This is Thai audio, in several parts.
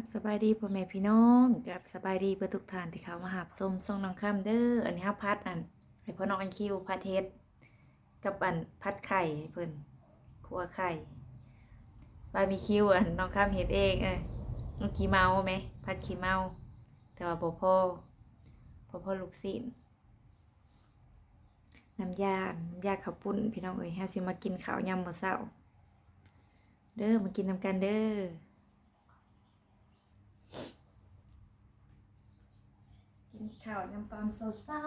ับสบายดีพ่อแม่พี่น้องกับสบายดีเพื่อทุกท่านที่เขามาหาบส้มส่งน้องข้ามเด้ออันนี้ฮับพัดอันให้พ่อน้องอันคิวพัดเฮ็ดกับอันพัดไข่เพิ่นคั่วไข่บาร์บีคิวอันน้องข้ามเฮ็ดเองเอ้ยน้องขี้เมาไหมพัดขี้เมาแต่ว่าบ่พ่อบ่พอลูกศิษย์น้ำยาน้ำยาข้าวปุ้นพี่น้องเอ้ยเฮาสิมากินข้าวยามมื้อเช้าเด้อมากินนำกันเด้อ กินข้าวยำตอนเศร้า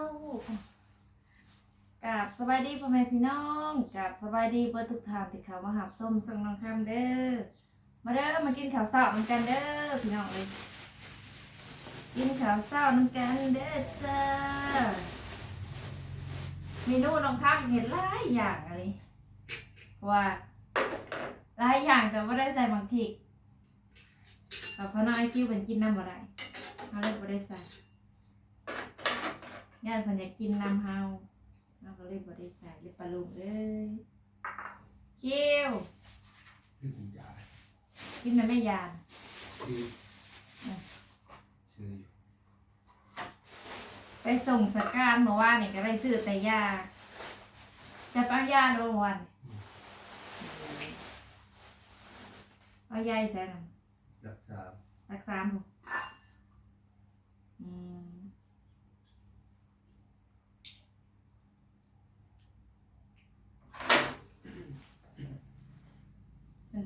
ๆกับสบายดีพ่อแม่พี่น้องกับสบายดีเบิร์ทุกทานที่เขาวมาหาส้มส่งน้องคำเด้อ มาเด้อมากินข้าวเศร้าเหมือนกันเด้อพี่น้องเลย กินข้าวเศร้าเหมือนกันเด้อจ้าเมนูน้องคำเห็นหลายอย่างอะไรเพราะว่าหลายอย่างแต่ว่าได้ใส่บางพริกเอาเพราะน้องไอคิวเป็นกินน้ำอะไรเขาเลยไม่ได้ใส่ ญาติเพิ่นอยากกินน้ำเฮาเราก็เลยบ่ได้ใส่เลยปลาลุงเอ้ยคิวชื่อคุณยายกินน้ำแม่ยานชื่อชื่ออยู่ไปส่งสการเมื่อวานนี่ก็ได้ซื้อแต่ยาจะเอายาโดนวันเอายาใส่น้รักษาำรักษาหนูอืม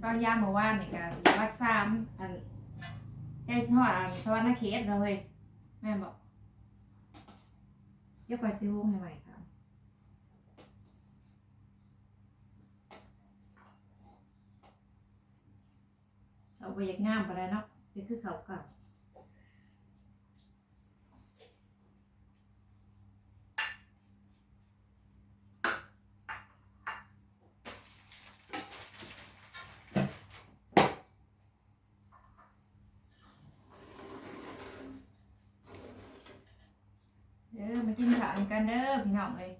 ป้ายามเมื่อวานนี่ก็รักษาอันใกล้ทอดอันสวรรค์เขตเราเฮ้ยแม่บอกเดี๋ยวไปซื้อวงให้ใหม่ค่ะเอาไปอยากงามไปได้เนาะเป็นคือเขาเก่า เด้อมากินข้าวนำกันเด้อพี่น้องเลย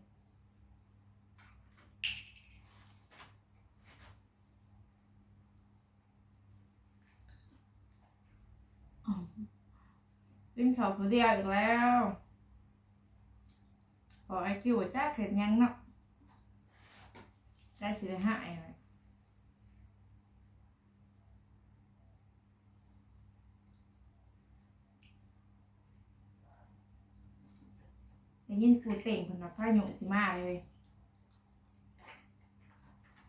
กินข้าวผู้เดียวอีกแล้วพอไอคิวจ้าเข็ดยังเนาะได้สิได้หายเลย ยินปูเต่งคนนักผ้าหยุ่งสิมาเลย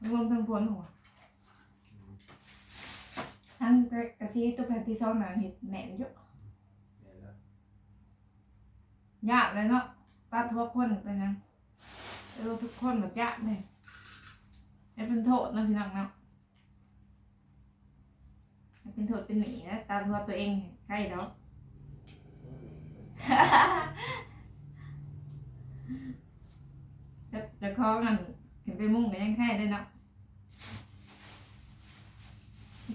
รวมทั้งพวนหัวทั้งกระซีตัวแพนที่ซ้อนมาเห็ดแหนเยอะยแยากเลยเนาะป้าทุกคนเป็นยังเออทุกคนแบบยากเลยไม่เป็นโทษนะพี่น้องเนาะเป็นโทษเป็นหนีนะตาทัวตัวเองใกล้แล้ว จะจะคล้ องกันถึงไปมุ่งกันยังไข่ได้เนาะ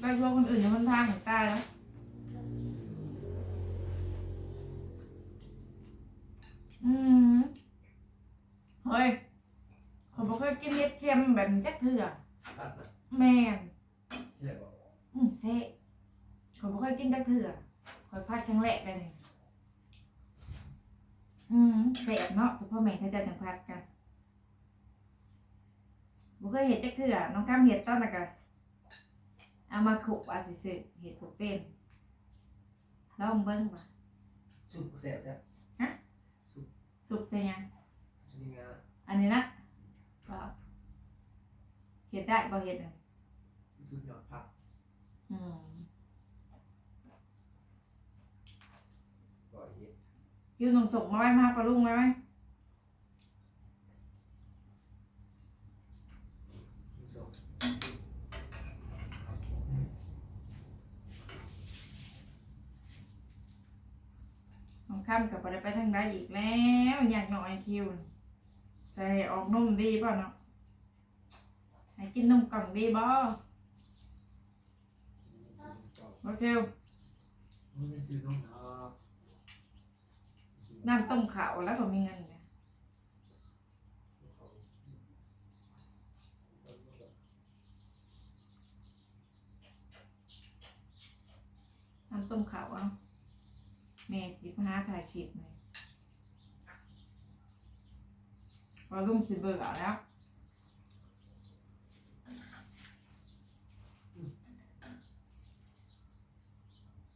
ไปพวกคนอื่นในคนทางตายแล้วอืมเฮ้ยเขาบอกเคยกินเห็ดเค็มแบบจักเถื่อแมนอืมเซ่เขาบอกเคยกินจักเถื่อคอยพัดครั้งแรกเลยอืมเสบเนาะเฉพาะแม่เขาจะจังพัดกัน บอกเคยเห็ดจักเถื่อน้องข้ามเห็ดตอนนั้นก็เอามาขุบอาสิสิเห็ดผมเป็นลองเบิ้งว่ะสุกแสบจ้ะสุกใส่ยังชนิงาอันนี้นะก็เห็ดได้บ่เห็ดอะสุดยอดผักอืมก่อยเห็ดยูนงส่งมาไว้มาปลาลุงไว้ไหม สุก ของข้าม กับได้อีกแล้วอยากหน่อยคิวใส่ออกนุ่มดีป่ะเนาะให้กินนมกล่องดีบ่โอเคมันเป็นชื่อน้องนาน้ำต้มขาวแล้วก็มีเงินเนี่ยน้ำต้มขาวเอาแม่สิบห้าถ่ายคลิปเลย พอลุงสิเบิกเอาแล้ว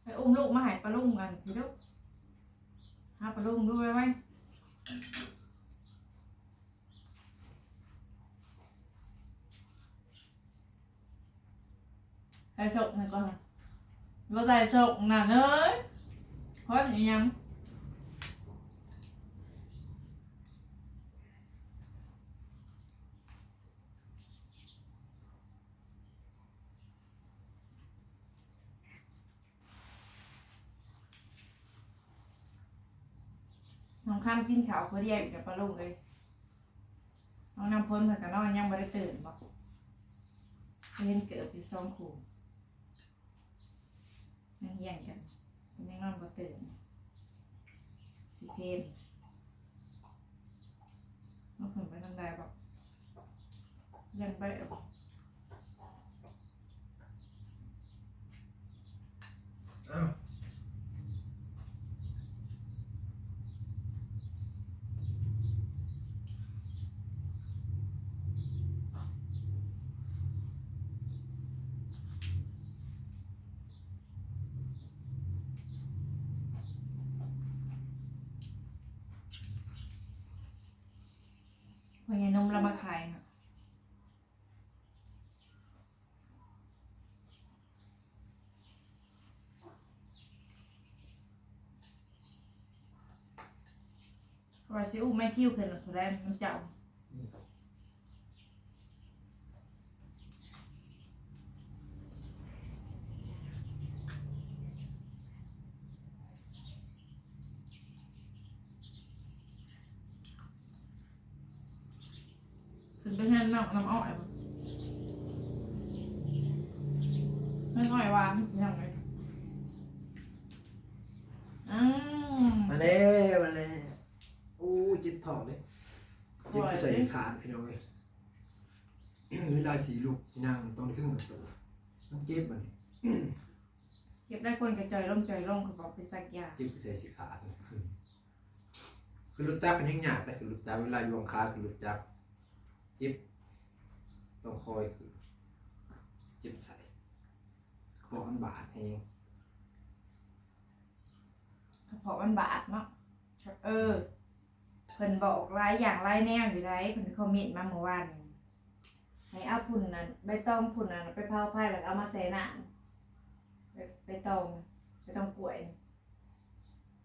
ไปอุ้มลูกมาใหายปลาลุงกันพี่ลูกหาปลาลุงดูไว้ไว้ใส่ฉกหน่อยก่อนมาใส่ฉกหน่ะเอ้ยเพราะอย่าง น้องข้ามกินข้าวเพื่อเรียกกับปลาลุงเลยน้องนำพ้นเพื่อนกับน้องยังไม่ได้ตื่นบอกเล่นเกิดอยู่สองคู่ยังเฮียงกันยังนอนบ่ตื่นสิเพนน้องผมไปทำได้บอกยังไปเอาอ้ วันนี้นมเรามาขายนะว่าสิอู้ไม่กิ้วขึ้นหรอกแรงมันเจ้าขึ้ นไปแทนน้ำน้ำอ้อยบ่ไม่อ้อยหวานยังไงอืมมาเน่มาเน่อู้จิบทองเลยจิบก็ใส่ขาดพี่น้องเลยเวลาสีลูกสีนางต้องได้ขึ้นกับตัวต้องเจ็บมันเก็บได้คนกระจอยล่มจอยล่มเขาบอกไปสักยาเจ็บก็ใส่สีขาดคือลูกจับเป็นยังหยาบแต่คือลูกจับเวลายวงขาคือลูกจับเจ็บ ต้องคอยคือเจ็บใส่คอมันบาดเองกระเพาะมันบาดเนาะเออเพิ่นบอกหลายอย่างหลายแนวอยู่ไรเพิ่นคอมเมนต์มาเมื่อวานให้เอาพุ่นนั้นใบตองพุ่นนั้นไปเผาไผ่แล้วเอามาใส่น้ำไปไปตองไปตองกล้วย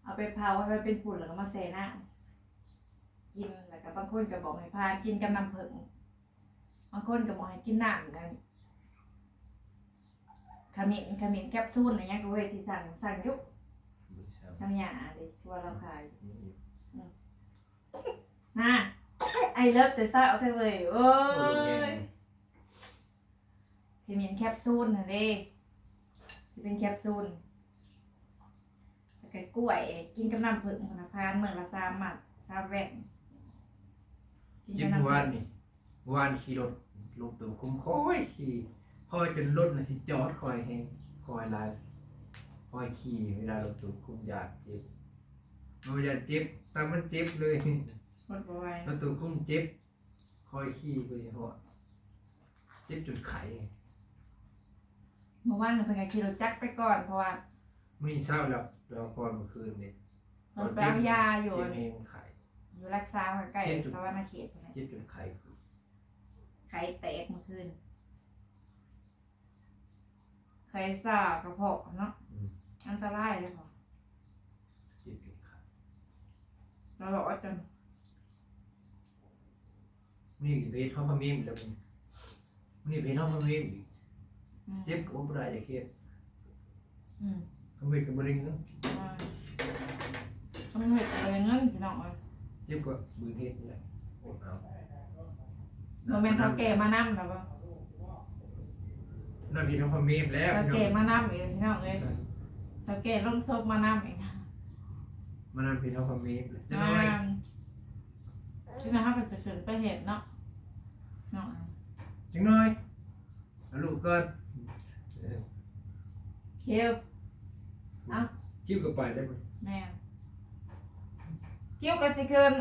เอาไปเผาให้มันเป็นฝุ่นแล้วก็มาใส่น้ำกินแล้วก็บางคนก็บอกให้พากินกับน้ำผึ้ง บางคนก็บอกให้กินน้ำกันขมิ้นขมิ้นแคปซูลอะไรเงี้ยก็เว้ยที่สั่งสั่งอยุกน้ำยาดิที่ว่าเราขายน่ะไอเลิฟแต่ซ่าเอาเถอะเลยโอ้ยขมิ้นแคปซูลนะเด้ที่เป็นแคปซูลแล้วก็กล้วย กินกับน้ำผึ้งพนพานเมืองละสามหมัดสามแหว่งกินเจ็กับบเมื่อน้ำผึ้วานงนี่เมื่อ วานขี่รถรถตัวคุ้มคอยขี่คอยจนรถน่ะสิจอดคอยแหงคอยลายคอยขี่เวลารถตัวคุ้มอยากเจ็บมันอยากเจ็บแต่มันเจ็บเลยหมดบ่ไหวรถตัวคุ้มเจ็บคอยขี่ไปเฉพาะเจ็บจนไข้เมื่อวานเพิ่นก็ขี่รถจักรไปก่อนเพราะว่าไม่เศร้าแล้วเราพอเมื่อคืนเนี่ยเพิ่นไปเอายาอยู่เจ็บเองไข้อยู่รักษาใกล้สวรรณเขตพุ่นน่ะเจ็บจนไข้คือ ไข้แตกเมื่อคืนไข้ซ่ากระเพาะเนาะอืม อันตรายเลยค่ะเจ็บจนไข้เราบอกว่าจนนี่สิเพชรห้องพะเมียมแล้วมันนี่เพชรห้องพะเมียมอีกอืมเจ็บกับว่าบ่ได้จะเครียดอืมเขาเวทกับบริงเนาะอ่าต้องเห็ดอะไรเงินพี่น้องเอ้ยเจ็บกว่ามือเทศนี่แหละโอ้เอา โมเมนต์เท่าแก่มานั่แล้วบ่นั่นพี่น้องพะเมียมแล้วเท่าพี่น้แก่องมานั่อีกพี่น้องเอ้ยเท่าแก่ลงศพมานั่อีกนะมันนั่นพี่น้องพะเมียมเลยจะอ่าน้อยที่นะครับเป็นจะเกิดไปเห็นเนาะเนาะจังน้อยเอาลูกก่อนเคียวเอ้าคิ้วก็ไปได้ไหมแม่นคิ้วกับสิคืน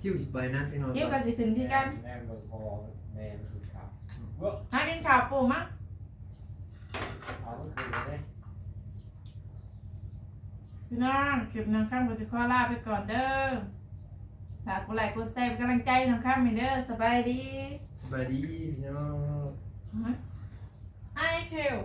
คิ้วสิไปนะพี่น้องคิ้วกับสิคืนที่กันแม่เบิ่งพอแม่คือครับเว้ยหากินข้าวปูมั้งเอาก็คือได้พี่น้องคลิปน้องข้ามก็จะขอลาไปก่อนเด้อฝากกดไลค์กดแชร์เป็นกำลังใจให้น้องข้ามให้เด้อสบายดีสบายดีพี่น้องไอคิว